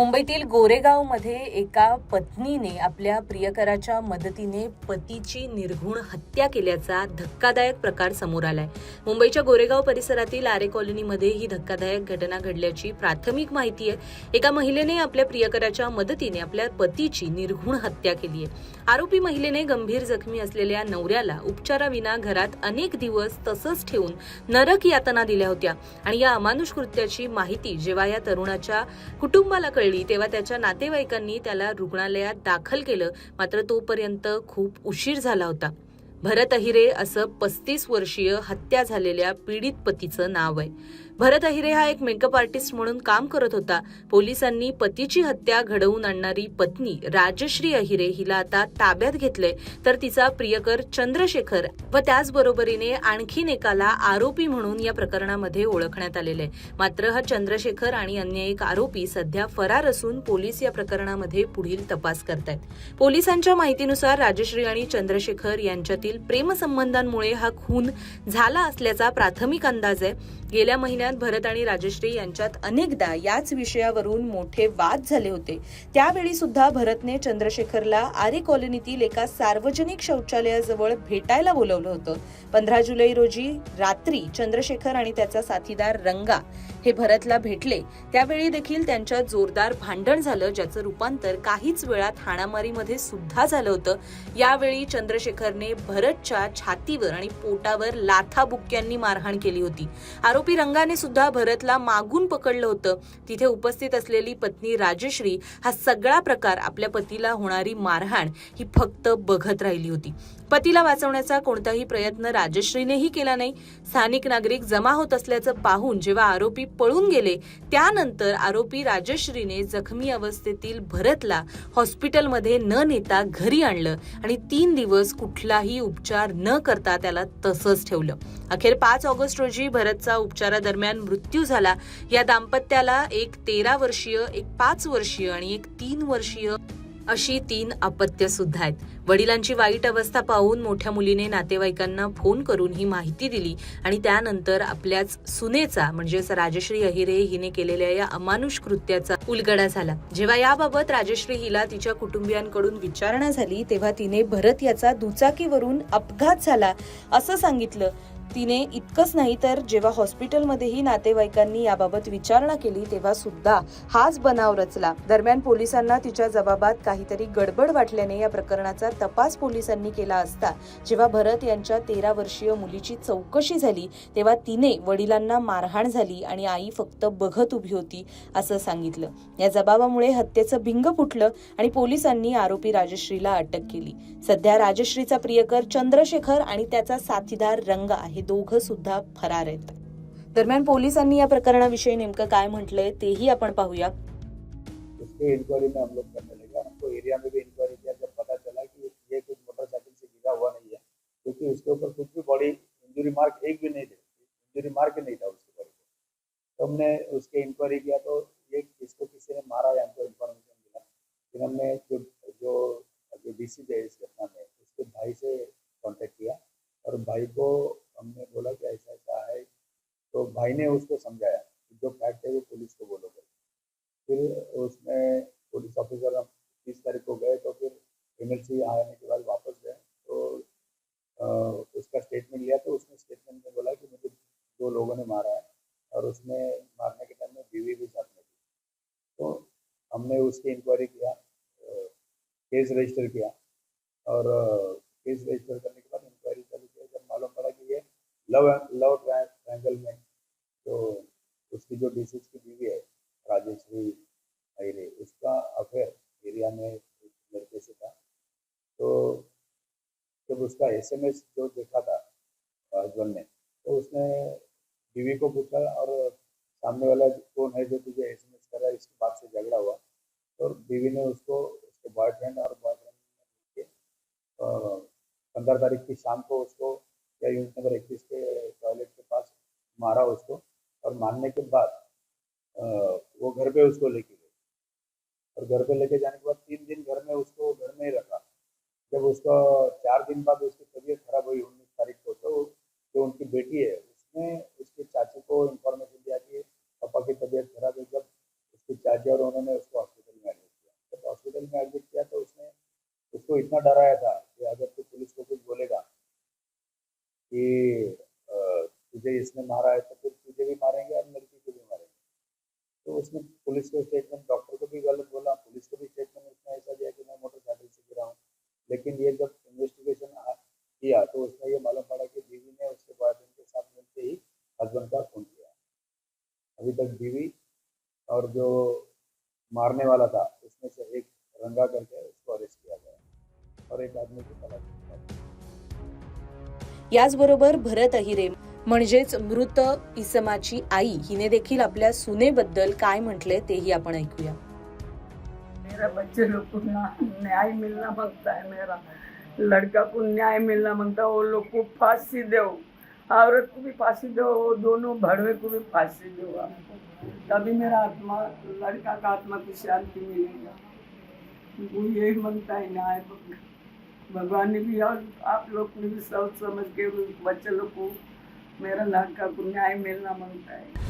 मुंबईतील गोरेगावमध्ये एका पत्नीने आपल्या प्रियकराच्या मदतीने पतीची निर्घुण हत्या केल्याचा धक्कादायक प्रकार समोर आलाय. मुंबईच्या गोरेगाव परिसरातील आरे कॉलनीमध्ये ही धक्कादायक घटना घडल्याची प्राथमिक माहिती आहे. एका महिलेने आपल्या प्रियकराच्या मदतीने आपल्या पतीची निर्घुण हत्या केली आहे. आरोपी महिलेने गंभीर जखमी असलेल्या नवऱ्याला उपचाराविना घरात अनेक दिवस तसंच ठेवून नरक यातना दिल्या होत्या. आणि या अमानुष कृत्याची माहिती जेव्हा या तरुणाच्या कुटुंबाला कळली तेव्हा त्याच्या नातेवाईकांनी त्याला रुग्णालयात दाखल केलं. मात्र तोपर्यंत खूप उशीर झाला होता. भरत अहिरे असं पस्तीस वर्षीय हत्या झालेल्या पीडित पतीचं नाव आहे. भरत अहिरे हा एक मेकअप आर्टिस्ट म्हणून काम करत होता. पोलिसांनी पतीची हत्या घडवून आणणारी पत्नी राजश्री अहिरे हिला आता ताब्यात घेतले तर तिचा प्रियकर चंद्रशेखर व त्याचबरोबरीने आणखीन एकाला आरोपी म्हणून या प्रकरणामध्ये ओळखण्यात आलेले आहे मात्र हा चंद्रशेखर आणि अन्य एक आरोपी सध्या फरार असून पोलीस या प्रकरणामध्ये पुढील तपास करतायत. पोलिसांच्या माहितीनुसार राजश्री आणि चंद्रशेखर यांच्यातील प्रेमसंबंधांमुळे हा खून झाला असल्याचा प्राथमिक अंदाज आहे. गेल्या महिन्यात भरत आणि राजश्री यांच्यात अनेकदा याच विषयावरून मोठे वाद झाले होते. त्यावेळी सुद्धा भरतने चंद्रशेखरला आरे कॉलनीतील एका सार्वजनिक शौचालयाजवळ भेटायला बोलवलं होतं. पंधरा जुलै रोजी रात्री चंद्रशेखर आणि त्याचा साथीदार रंगा हे भरतला भेटले. त्यावेळी देखील त्यांच्यात जोरदार भांडण झालं ज्याचं रूपांतर काहीच वेळात हाणामारीमध्ये सुद्धा झालं होतं. यावेळी चंद्रशेखरने भरतच्या छातीवर आणि पोटावर लाथाबुक्क्यांनी मारहाण केली होती. आरोपी रंगाने सुद्धा भरतला मागून पकडलं होतं. तिथे उपस्थित असलेली पत्नी राजश्री हा सगळा प्रकार आपल्या पतीला होणारी मारहाण ही फक्त बघत राहिली होती. पतीला वाचवण्याचा कोणताही प्रयत्न राजश्रीनेही केला नाही. स्थानिक नागरिक जमा होत असल्याचं पाहून जेव्हा आरोपी पळून गेले. त्यानंतर आरोपी राजश्रीने जखमी अवस्थेतील भरतला हॉस्पिटलमध्ये न नेता घरी आणलं आणि तीन दिवस कुठलाही उपचार न करता त्याला तसंच ठेवलं. अखेर पाच ऑगस्ट रोजी भरतचा उपचारादरम्यान मृत्यू झाला. या दाम्पत्याला एक तेरा वर्षीय एक पाच वर्षीय आणि एक तीन वर्षीय अशी तीन अपत्य सुद्धा आहेत. वडिलांची वाईट अवस्था पाहून मोठ्या मुलीने नातेवाईकांना फोन करून ही माहिती दिली आणि त्यानंतर आपल्याच सुनेचा म्हणजेच राजश्री अहिरे हिने केलेल्या या अमानुष कृत्याचा उलगडा झाला. जेव्हा याबाबत राजश्री हिला तिच्या कुटुंबियांकडून विचारणा झाली तेव्हा तिने भरत याचा दुचाकीवरून अपघात झाला असं सांगितलं. तिने इतकंच नाही तर जेव्हा हॉस्पिटलमध्येही नातेवाईकांनी याबाबत विचारणा केली तेव्हा सुद्धा हाच बनाव रचला. दरम्यान पोलिसांना तिच्या जबाबात काहीतरी गडबड वाटल्याने या प्रकरणाचा तपास पोलिसांनी केला असता. जेव्हा भरत यांच्या तेरा वर्षीय मुलीची चौकशी झाली तेव्हा तिने वडिलांना मारहाण झाली आणि आई फक्त बघत उभी होती असं सांगितलं. या जबाबामुळे हत्येचं भिंग फुटलं आणि पोलिसांनी आरोपी राजश्रीला अटक केली. सध्या राजश्रीचा प्रियकर चंद्रशेखर आणि त्याचा साथीदार रंग आहे. हे दोघं सुद्धा फरार आहेत. दरम्यान पोलिसांनी या प्रकरणाविषयी नेमकं काय म्हटलंय तेही आपण पाहूया. हुआ नहीं क्योंकि उसके ऊपर कुछ भी बॉडी इंजरी मार्क एक भी नहीं थे इंजरी मार्क नहीं था उसके तो हमने उसके इंक्वायरी किया तो ये इसको किसी ने मारा है हमको इन्फॉर्मेशन मिला. फिर हमने जो जो जो डी सी है इस घटना में, उसके भाई से कांटेक्ट किया. और भाई को हमने बोला कि ऐसा ऐसा है तो भाई ने उसको समझाया जो फैक्ट है वो पुलिस को बोलोगे फिर उसमें पुलिस ऑफिसर हम तीस तारीख को गए तो फिर एम एल आने के बाद वापस गए। तो उसका स्टेटमेंट लिया तो उसने स्टेटमेंट में बोला कि मुझे दो लोगों ने मारा है और उसमें मारने के टाइम में बीवी भी साथ में थी। तो हमने उसकी इंक्वायरी किया केस रजिस्टर किया और केस रजिस्टर करने के बाद इंक्वायरी चालू किया। जब मालूम पड़ा कि ये लव लव ट्रायंगल में उसकी जो डिसीज की बीवी है राजेश्री अहिरे उसका अफेयर एरिया में एक लड़के से था। तो जब उसका एसएमएस जो देखा था हस्बैंड ने तो उसने बीवी को पूछा और सामने वाला कौन है जो तुझे एसएमएस कर रहा है, इसके बाद से झगड़ा हुआ। तो बीवी ने उसको, उसके बॉयफ्रेंड और बॉयफ्रेंड पंद्रह तारीख की शाम को उसको या यूनिट नंबर इक्कीस के टॉयलेट के पास मारा उसको। और मारने के बाद वो घर पे उसको लेके गए। और घर पे लेके जाने के बाद तीन दिन घर में उसको, घर में ही रखा। जब उसका चार दिन बाद उसकी तबीयत खराब हुई, उन्नीस तारीख को तो जो उनकी बेटी है, उसने उसके चाची को इन्फॉर्मेशन दिया कि पापा की तबीयत खराब है। जब उसके चाची और उन्होंने उसको हॉस्पिटल में एडमिट किया। जब हॉस्पिटल में एडमिट किया तो उसने उसको इतना डराया था कि अगर तू पुलिस को कुछ बोलेगा कि तुझे इसने मारा है उसने पुलिस को स्टेटमेंट डॉक्टर को भी गलत बोला, पुलिस को भी स्टेटमेंट उसने ऐसा दिया कि मैं मोटरसाइकिल से गिरा हूँ। लेकिन ये जब इन्वेस्टिगेशन किया तो उसमें ये मालूम पड़ा कि बीवी ने उसके बॉयफ्रेंड के साथ मिलते ही हस्बैंड का खून किया। अभी तक बीवी और जो मारने वाला था, उसमें से एक रंगा करके उसको अरेस्ट किया गया और एक आदमी को तलाश याचबरोबर भरत अहिरे म्हणजेच मृत इसमाची आई हिने देखील आपल्या सुनेबद्दल काय म्हटले तेही आपण ऐकूया. मेरा बच्चे लोग को न्याय मिलना मांगता है मेरा। लड़का को न्याय मिलना मांगता है वो लोग को फांसी दो। औरत को भी फांसी दो वो दोनों भड़वे को भी फांसी दो। हमको तभी मेरा आत्मा लड़का का आत्मा की शांति मिलेगा। वो यही मांगता है न्याय भगवान ने भी और आप लोग ने भी सोच समझ के बच्चे लोग को मेरा लड़का को न्याय मिलना मांगता है।